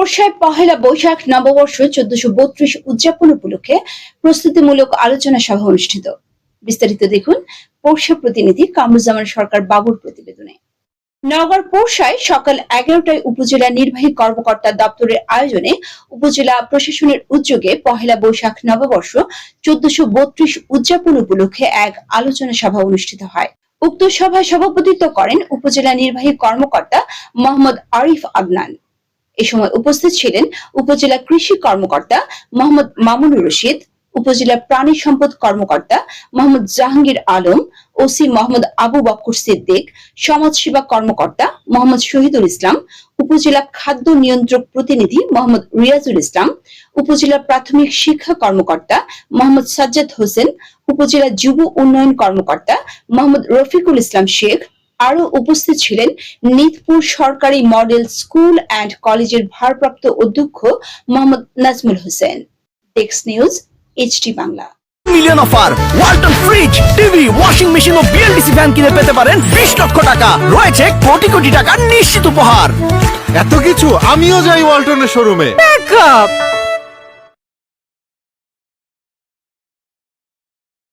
পোরশায় পহেলা বৈশাখ নববর্ষ চোদ্দশো বত্রিশ উদযাপন উপলক্ষে প্রস্তুতিমূলক আলোচনা সভা অনুষ্ঠিত। বিস্তারিত দেখুন পোরশা প্রতিনিধি কামরুজ্জামান সরকার বাবুর প্রতিবেদনে। নগর পোরশায় সকাল এগারোটায় উপজেলা নির্বাহী কর্মকর্তা দপ্তরের আয়োজনে উপজেলা প্রশাসনের উদ্যোগে পহেলা বৈশাখ নববর্ষ চোদ্দশো বত্রিশ উদযাপন উপলক্ষে এক আলোচনা সভা অনুষ্ঠিত হয়। উক্ত সভায় সভাপতিত্ব করেন উপজেলা নির্বাহী কর্মকর্তা মোহাম্মদ আরিফ আদনান। এ সময় উপস্থিত ছিলেন উপজেলা কৃষি কর্মকর্তা মোহাম্মদ মামুনুর রশিদ, উপজেলা প্রাণী সম্পদ কর্মকর্তা মোহাম্মদ জাহাঙ্গীর আলম, ওসি মোহাম্মদ আবু বক্কর সিদ্দিক সমাজসেবা কর্মকর্তা মোহাম্মদ শহীদুল ইসলাম, উপজেলা খাদ্য নিয়ন্ত্রক প্রতিনিধি মোহাম্মদ রিয়াজুল ইসলাম, উপজেলা প্রাথমিক শিক্ষা কর্মকর্তা মোহাম্মদ সাজ্জাদ হোসেন, উপজেলা যুব উন্নয়ন কর্মকর্তা মোহাম্মদ রফিকুল ইসলাম শেখ আরও উপস্থিত ছিলেন নিতপুর সরকারি মডেল স্কুল অ্যান্ড কলেজের ভারপ্রাপ্ত অধ্যক্ষ Mohammad Nazmul Hossain. Text news HT Bangla million offer Walton fridge TV washing machine ও বিএলডিসি ফ্যান কিনে পেতে পারেন বিশ লক্ষ টাকা। রয়েছে কোটি কোটি টাকার নিশ্চিত উপহার। এত কিছু আমিও যাই ওয়ালটনের শোরুমে ব্যাকআপ